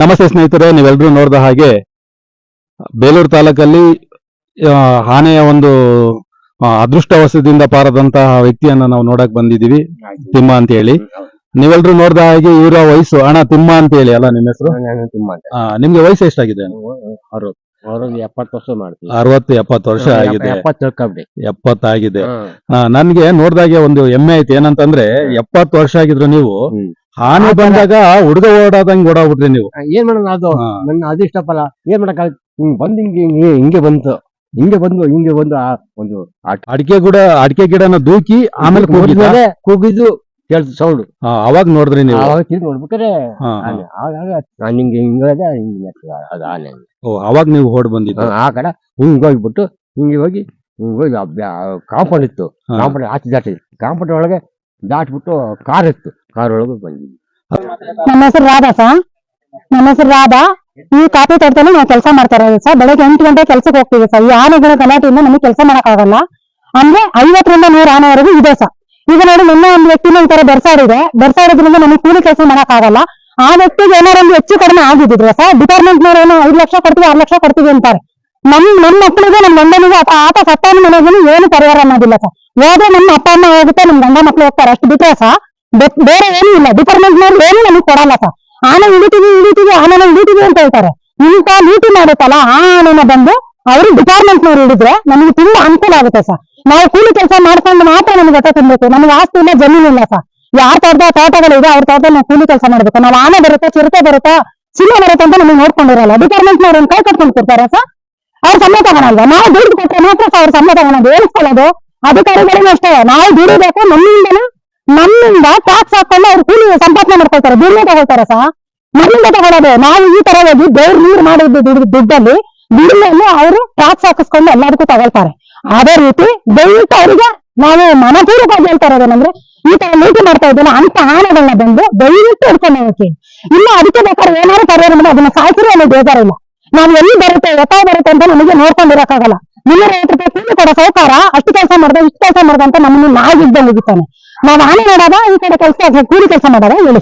ನಮಸ್ತೆ ಸ್ನೇಹಿತರೆ ನೀವೆಲ್ಲರೂ ನೋಡಿದ ಹಾಗೆ ಬೇಲೂರು ತಾಲೂಕಲ್ಲಿ ಆನೆಯ ಒಂದು ಅದೃಷ್ಟವಶದಿಂದ ಪಾರದಂತಹ ವ್ಯಕ್ತಿಯನ್ನ ನಾವು ನೋಡಕ್ ಬಂದಿದೀವಿ ತಿಮ್ಮ ಅಂತ ಹೇಳಿ ನೀವೆಲ್ಲರೂ ನೋಡಿದ ಹಾಗೆ ಇವರ ವಯಸ್ಸು ಅಣ್ಣ ತಿಮ್ಮ ಅಂತ ಹೇಳಿ ಅಲ್ಲ ನಿಮ್ಮ ಹೆಸರು? ನಿಮ್ಗೆ ವಯಸ್ಸು ಎಷ್ಟಾಗಿದೆ? ಅರವತ್ತು. ಎಪ್ಪತ್ತು ವರ್ಷ ಆಗಿದೆ. ಎಪ್ಪತ್ತಾಗಿದೆ. ನನ್ಗೆ ನೋಡ್ದಾಗೆ ಒಂದು ಹೆಮ್ಮೆ ಐತಿ. ಏನಂತಂದ್ರೆ ಎಪ್ಪತ್ತು ವರ್ಷ ಆಗಿದ್ರು ನೀವು ಹ್ಮ್. ಆನೆ ಬಂದಾಗ ಹುಡುಗ ಓಡಾದಂಗ್ ಓಡಾಡ್ಬಿಟ್ರಿ ನೀವು. ಏನ್ ಮಾಡೋಣ ಅದು? ನನ್ನ ಅದಿಷ್ಟಪ್ಪಲ್ಲ ಫಲ ಏನ್ ಮಾಡಕ್ ಹಿಂಗ್ ಬಂದ್ ಹಿಂಗೆ ಹಿಂಗೆ ಹಿಂಗೆ ಬಂತು. ಹಿಂಗೆ ಬಂದು ಹಿಂಗೆ ಬಂದು ಆ ಒಂದು ಅಡಿಕೆ ಗಿಡ ಅಡಿಕೆ ಗಿಡನ ದೂಕಿ ಆಮೇಲೆ? ಕೂಗಿದ್ಮೇಲೆ ಕೂಗಿದ್ದು ಕೇಳ್ತು ಸೌಂಡ್. ಅವಾಗ ನೋಡಿದ್ರಿ ನೀವು. ಅವಾಗ ತಿರ್ಗಿ ನೋಡ್ಬೇಕಾರೆ ಹಾ, ಹಾ. ಆನೆ. ಆಗಾಗ ನಾನು ಹಿಂಗೆ ಹಿಂಗೆ ಅದು ಆನೆ ಓ ಅವಾಗ ನೀವು ಓಡ್ ಬಂದಿದ್ದು. ಆ ಕಡೆ ಹಿಂಗೆ ಹೋಗ್ಬಿಟ್ಟು ಹಿಂಗೆ ಹೋಗಿ ಹಿಂಗೆ ಹೋಗಿ ಕಾಂಪೌಂಡ್ ಇತ್ತು. ಹಾ. ಕಾಂಪೌಂಡ್ ಆಚೆ ದಾಟಿ ಕಾಂಪೌಂಡ್ ಒಳಗೆ ದಾಟ್ಬಿಟ್ಟು ಕಾರ್ ಇತ್ತು. ಕಾರ್ ಒಳಗೆ ಬಂದಿದ್ವಿ ನಮ್ಮ ಹೆಸರು ರಾಧಾ ಸರ್ ನಮ್ಮ ಹೆಸರು ರಾಧಾ. ಈ ಕಾಫಿ ತೋಟದಲ್ಲಿ ನಾವು ಕೆಲಸ ಮಾಡ್ತಾ ಇರೋದು ಸರ್ ಬೆಳಗ್ಗೆ ಎಂಟು ಗಂಟೆ ಕೆಲ್ಸಕ್ಕೆ ಹೋಗ್ತೀವಿ ಸರ್ ಈ ಆನೆಗಳ ಗಲಾಟೆಯಿಂದ ನಮಗೆ ಕೆಲಸ ಆಗಲ್ಲ ಅಂದ್ರೆ ಐವತ್ತರಿಂದ ನೂರು ಆನೆವರೆಗೂ ಇದೆ ಸರ್ ಈಗ ನೋಡಿ ನಿನ್ನೆ ಒಂದು ವ್ಯಕ್ತಿನ ಈ ತರ ಬೆರ್ಸಾಡಿದೆ. ಬೆರ್ಸಾಡೋದ್ರಿಂದ ನಮಗೆ ಕೂಲಿ ಕೆಲಸ ಆಗಲ್ಲ ಆ ವ್ಯಕ್ತಿಗೆ ಏನಾರೊಂದು ಹೆಚ್ಚು ಕಡಿಮೆ ಆಗಿದ್ರೆ ಸರ್ ಡಿಪಾರ್ಟ್ಮೆಂಟ್ ಏನೋ ಐದು ಲಕ್ಷ ಕೊಡ್ತೀವಿ, ಆರು ಲಕ್ಷ ಕೊಡ್ತೀವಿ ಅಂತಾರೆ. ನಮ್ ನಮ್ಮ ಮಕ್ಳಿಗೆ ನಮ್ಮ ಗಂಡನಿಗೆ ಆತ ಆತ ಸತ್ತಾನ ಮನೆಗೂ ಏನು ಪರಿಹಾರ ಅನ್ನೋದಿಲ್ಲ ಸರ್. ಹೋದ್ರೆ ನಮ್ಮ ಅಪ್ಪ, ಅಮ್ಮ ಹೋಗುತ್ತೆ ನಮ್ ಗಂಡ ಮಕ್ಳು ಹೋಗ್ತಾರೆ. ಅಷ್ಟು ಬಿಟ್ರೆ ಸರ್, ಬೇರೆ ಏನೂ ಇಲ್ಲ. ಡಿಪಾರ್ಟ್ಮೆಂಟ್ ನೋಡಿ ಏನು ನಮಗೆ ಕೊಡಲ್ಲ ಸರ್. ಆನೆ ಹಿಡಿತೀವಿ ಹಿಡಿತೀವಿ ಆನೆ ಹಿಡಿತೀವಿ ಅಂತ ಹೇಳ್ತಾರೆ. ಇಂಥ ಲೂಟಿ ಮಾಡುತ್ತಲ್ಲ, ಆ ಆನೆನ ಬಂದು ಅವರು ಡಿಪಾರ್ಟ್ಮೆಂಟ್ ನೋಡಿ ಹಿಡಿದ್ರೆ ನಮಗೆ ತುಂಬಾ ಅನುಕೂಲ ಆಗುತ್ತೆ ಸರ್. ನಾವು ಕೂಲಿ ಕೆಲಸ ಮಾಡ್ಕೊಂಡು ಮಾತ್ರ ನಮ್ಗೆ ಹೊಟ್ಟೆ ತಿನ್ಬೇಕು ನಮ್ಗೆ ಆಸ್ತಿ ಇಲ್ಲ, ಜಮೀನು ಇಲ್ಲ ಸರ್. ಯಾರ ತೋಟದ ತೋಟಗಳಿದೆ ಅವ್ರ ತೋಟದಲ್ಲಿ ನಾವು ಕೂಲಿ ಕೆಲಸ ಮಾಡ್ಬೇಕು. ನಾವು ಆನೆ ಬರುತ್ತಾ, ಚಿರತೆ ಬರುತ್ತಾ, ಸಿಂಹ ಬರುತ್ತೆ ಅಂತ ನಮಗೆ ನೋಡ್ಕೊಂಡಿರಲ್ಲ. ಡಿಪಾರ್ಟ್ಮೆಂಟ್ ನೋಡಿ ಒಂದು ಕೈ ಕಟ್ಕೊಂಡು ಕೊಡ್ತಾರೆ ಸರ್. ಅವ್ರ ಸಮಯ ತಗೊಳಲ್ವಾ ನಾವು ದುಡ್ಡು ಕೊಟ್ಟರೆ ಮಾತ್ರ ಅವ್ರ ಸಮಯ ತಗೊಳೋದು. ಹೇಳಿಸ್ಕೊಳ್ಳೋದು ಅಧಿಕಾರಿಗಳಿಗೂ ಅಷ್ಟೇ. ನಾವು ದುಡಿಬೇಕು, ನಮ್ಮಿಂದನ, ನಮ್ಮಿಂದ ಟ್ಯಾಕ್ಸ್ ಹಾಕೊಂಡು ಅವ್ರು ಕೂಲಿ ಸಂಪಾದನೆ ಮಾಡ್ಕೊಳ್ತಾರೆ. ದುಡ್ಡು ತಗೊಳ್ತಾರೆ ಸಹ ನಮ್ಮಿಂದ ತಗೊಳ್ಳೋದು ನಾವು ಈ ತರ ಹೋಗಿ ದೇವ್ರ ನೀರು ಮಾಡಿದ್ದು ದುಡ್ಡು ದುಡ್ಡಲ್ಲಿ ದುಡ್ಡಲ್ಲಿ ಅವರು ಟ್ಯಾಕ್ಸ್ ಹಾಕಿಸ್ಕೊಂಡು ಎಲ್ಲದಕ್ಕೂ ತಗೊಳ್ತಾರೆ. ಅದೇ ರೀತಿ ದಯವಿಟ್ಟು ಅವರಿಗೆ ನಾವು ಮನಪೂರ್ವಕವಾಗಿ ಹೇಳ್ತಾ ಇರೋದೇನಂದ್ರೆ ಈ ತರ ನೀತಿ ಮಾಡ್ತಾ ಇದ್ದಲ್ಲ ಅಂತ ಆನೆಗಳನ್ನ ಬಂದು ದಯವಿಟ್ಟು ಹಿಡ್ಕೊಂಡು ಹೋಗಕ್ಕೆ ಇಲ್ಲ ಅದಕ್ಕೆ ಬೇಕಾದ್ರೆ ಏನಾದ್ರು ಮಾಡಿ ಅದನ್ನ ಸಾಯ್ಸಿರೋ ಅನ್ನೋದು ಬೇಜಾರಿಲ್ಲ ನಾವು ಎಲ್ಲಿ ಬರುತ್ತೆ, ಎತ್ತ ಬರುತ್ತೆ ಅಂತ ನಮಗೆ ನೋಡ್ಕೊಂಡಿರಕ್ಕಾಗಲ್ಲ. ಮುನ್ನೂರ ಐವತ್ತು ರೂಪಾಯಿ ಕೂಲಿ ಕೊಡೋ ಸೌಕಾರ, ಅಷ್ಟು ಕೆಲಸ ಮಾಡ್ದೆ, ಇಷ್ಟು ಕೆಲಸ ಮಾಡ್ದೆ ಅಂತ ನಮ್ಮನ್ನು ನಾಯಿ ಇದ್ದಂಗೆ ನಾವು ಆನೆ ಮಾಡೋದ ಈ ಕಡೆ ಕೆಲಸ ಕೂಲಿ ಕೆಲಸ ಮಾಡೋದ, ಹೇಳಿ.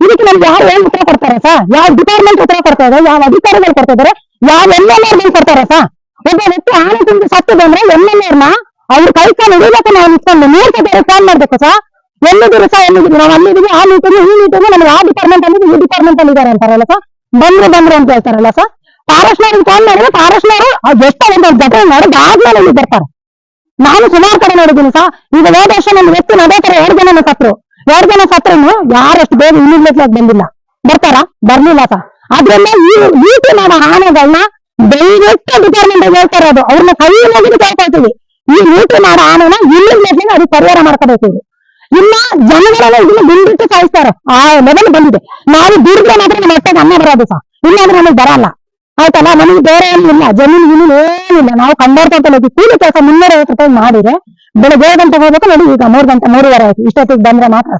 ಇದಕ್ಕೆ ನಮ್ಗೆ ಯಾರು ಏನ್ ಉತ್ತರ ಕೊಡ್ತಾರೆ ಸರ್ ಯಾವ ಡಿಪಾರ್ಟ್ಮೆಂಟ್ ಉತ್ತರ ಕೊಡ್ತಾ ಇದೆ ಯಾವ ಅಧಿಕಾರಿಗಳು ಕೊಡ್ತಾ ಇದಾರೆ ಯಾವ ಎಂ ಎಲ್ ಎರ್ ಕೊಡ್ತಾರೆ ಸಾ? ಒಬ್ಬ ವ್ಯಕ್ತಿ ಆನೆ ತಿಂದು ಸತ್ತು ಬಂದ್ರೆ ಎಂ ಎಲ್ ಎರ್ನ ಅವ್ರ ಕೈ ಕಾಲು ಹಿಡಿಬೇಕು ನಾವು ನಿಂತ್ಕೊಂಡು ನೀರ್ ಕಟ್ಟರೆ ಫೋನ್ ಮಾಡ್ಬೇಕು ಸರ್ ಎಲ್ಲಿದ್ದೀರಿ ಸಾ, ಎಲ್ಲಿದ್ದೀರಿ? ನಾವು ಅಲ್ಲಿದ್ದೀವಿ, ಆ ಮೀಟಿಂಗ್ ಈ ಮೀಟಿಂಗ್ ನಮ್ಗೆ ಆ ಡಿಪಾರ್ಟ್ಮೆಂಟ್ ಅಲ್ಲಿ ಈ ಡಿಪಾರ್ಟ್ಮೆಂಟ್ ಅಲ್ಲಿ ಇದಾರೆ ಅಂತಾರಲ್ಲ ಸಾ? ಬಂದ್ರು ಬಂದ್ರು ಅಂತ ಹೇಳ್ತಾರಲ್ಲ ಸರ್ ಫಾರೆಸ್ಟ್ನವ್ರಿಗೆ ಫೋನ್ ಮಾಡಿದ್ರೆ ಪಾರಸ್ನವರು ಎಷ್ಟೋ ಒಂದು ಜೊತೆ ಮಾಡಿ ಆದ್ಮೇಲೆ ಇಲ್ಲಿ ಬರ್ತಾರೆ. ನಾನು ಸುಮಾರು ಕಡೆ ನೋಡಿದ್ದೀನಿ ಸಾ. ಈಗ ಹೋದ ವರ್ಷ ನನ್ನ ವ್ಯಕ್ತಿ ಅದೇ ತರ ಎರಡು ಜನ ಸತ್ರು. ಎರಡು ಜನ ಸತ್ರನು ಯಾರಷ್ಟು ಬೇಗ ಇಮಿಡಿಯೇಟ್ಲಿ ಆಗಿ ಬಂದಿಲ್ಲ. ಬರ್ತಾರ? ಬರ್ಲಿಲ್ಲ ಸಾ. ಅದ್ರಿಂದ ಈ ಈಟಿ ಮಾಡೋ ಆನೆಗಳನ್ನ ದಯವಿಟ್ಟು ಡಿಪಾರ್ಟ್ಮೆಂಟ್ ಹೇಳ್ತಾ ಇರೋದು. ಅವ್ರನ್ನ ಕೈ ಮುಗಿದು ಕೇಳ್ತಾ ಇದ್ದೀವಿ. ಈ ರೀತಿ ಮಾಡೋ ಆನೆನ ಇಮಿಡಿಯೇಟ್ಲಿ ಅದು ಪರಿಹಾರ ಮಾಡ್ಕೋಬೇಕು. ಇನ್ನ ಜನಗಳನ್ನ ಇದನ್ನ ಬಿಂದಿಟ್ಟು ಸಾಯಿಸ್ತಾರೆ. ಆ ಲೆವೆಲ್ ಬಂದಿದೆ. ನಾವು ದುಡಿದ್ರೆ ಮಾತ್ರ ನಮ್ಮ ಹೊಟ್ಟೆಗೆ ಅನ್ನ ಬರೋದು ಸಾ. ಇಲ್ಲಾಂದ್ರೆ ನಮಗೆ ಬರಲ್ಲ. ಆಯ್ತಲ್ಲ ನಮಗೆ ಬೇರೆ ಏನಿಲ್ಲ. ಜಮೀನು ಗಿಮೀನು ಏನಿಲ್ಲ. ನಾವು ಕಂಡೋರ್ ಹೋಗಿ ಕೂಲಿ ಕೆಲಸ ಮುನ್ನೂರ ಐವತ್ತು ರೂಪಾಯಿ ಮಾಡಿದ್ರೆ ಬೆಳಗ್ಗೆ ಏಳು ಗಂಟೆಗೆ ಹೋಗ್ಬೇಕು ನೋಡಿ ಈಗ ಮೂರು ಗಂಟೆ, ಮೂರುವರೆ ಆಯ್ತು. ಇಷ್ಟೊತ್ತಿಗೆ ಬಂದ್ರೆ ಮಾತ್ರ